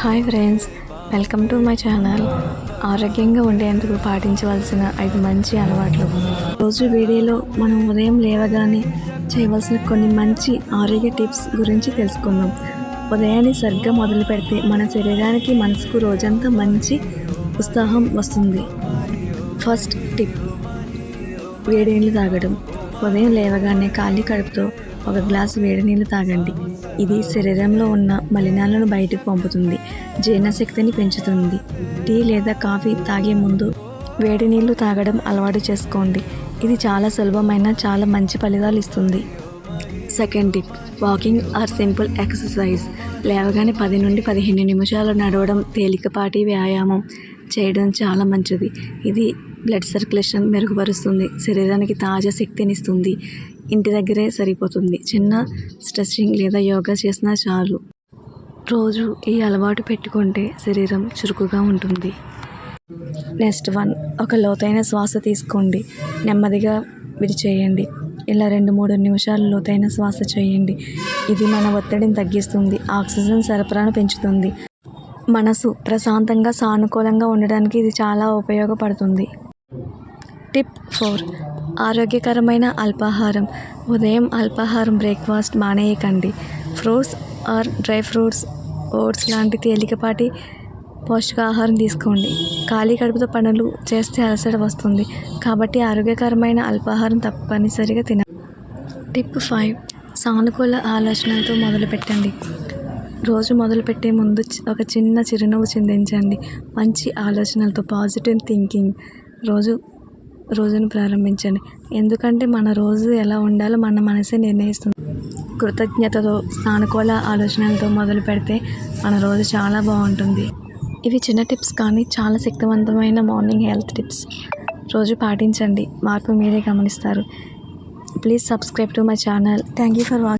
Hi friends welcome to my channel ఆరోగ్యంగా ఉండేందుకు పాటించవలసిన ఐదు మంచి అలవాట్లు. రోజు వీడియోలో మనం ఉదయం లేవగానే చేయవలసిన కొన్ని మంచి ఆరోగ్య టిప్స్ గురించి తెలుసుకుందాం. ఉదయాన్నే సరిగ్గా మొదలు పెడితే మన శరీరానికి మనసుకు రోజంతా మంచి ఉత్సాహం వస్తుంది. ఫస్ట్ టిప్ వేడి నీళ్ళు తాగడం. ఉదయం లేవగానే ఖాళీ కడుపుతో ఒక గ్లాసు వేడి నీళ్ళు తాగండి. ఇది శరీరంలో ఉన్న మలినాలను బయటకు పంపుతుంది జీర్ణశక్తిని పెంచుతుంది. టీ లేదా కాఫీ తాగే ముందు వేడి నీళ్ళు తాగడం అలవాటు చేసుకోండి. ఇది చాలా సులభమైన చాలా మంచి ఫలితాలు ఇస్తుంది. Second tip walking or simple exercise. లేవగానే పది నుండి పదిహేను నిమిషాలు నడవడం తేలికపాటి వ్యాయామం. చేయడం చాలా మంచిది. ఇది బ్లడ్ సర్క్యులేషన్ మెరుగుపరుస్తుంది. శరీరానికి తాజా శక్తినిస్తుంది ఇంటి దగ్గరే సరిపోతుంది. చిన్న స్ట్రెచింగ్ లేదా యోగా చేసినా చాలు. రోజు ఈ అలవాటు పెట్టుకుంటే శరీరం చురుకుగా ఉంటుంది. నెక్స్ట్ వన్ ఒక లోతైన శ్వాస తీసుకోండి. నెమ్మదిగా విడిచేయండి. ఇలా రెండు మూడు నిమిషాలు లోతైన శ్వాస చేయండి. ఇది మన ఒత్తిడిని తగ్గిస్తుంది. ఆక్సిజన్ సరఫరాను పెంచుతుంది. మనసు ప్రశాంతంగా సానుకూలంగా ఉండడానికి ఇది చాలా ఉపయోగపడుతుంది. Tip four. ఆరోగ్యకరమైన అల్పాహారం. ఉదయం అల్పాహారం breakfast మానేయకండి. Fruits or dry fruits oats లాంటి తేలికపాటి పోషకాహారం తీసుకోండి. ఖాళీ కడుపుతో పనులు చేస్తే అలసట వస్తుంది. కాబట్టి ఆరోగ్యకరమైన అల్పాహారం తప్పనిసరిగా తిన టిప్ ఫైవ్. సానుకూల ఆలోచనలతో మొదలుపెట్టండి. రోజు మొదలుపెట్టే ముందు ఒక చిన్న చిరునవ్వు చిందించండి. మంచి ఆలోచనలతో పాజిటివ్ థింకింగ్. రోజు రోజును ప్రారంభించండి. ఎందుకంటే మన రోజు ఎలా ఉండాలో మన మనసే నిర్ణయిస్తుంది. కృతజ్ఞతతో సానుకూల ఆలోచనలతో మొదలు పెడితే మన రోజు చాలా బాగుంటుంది. ఇవి చిన్న టిప్స్ కానీ చాలా శక్తివంతమైన మార్నింగ్ హెల్త్ టిప్స్. రోజు పాటించండి. మార్పు మీరే గమనిస్తారు. Please subscribe to my channel. Thank you for watching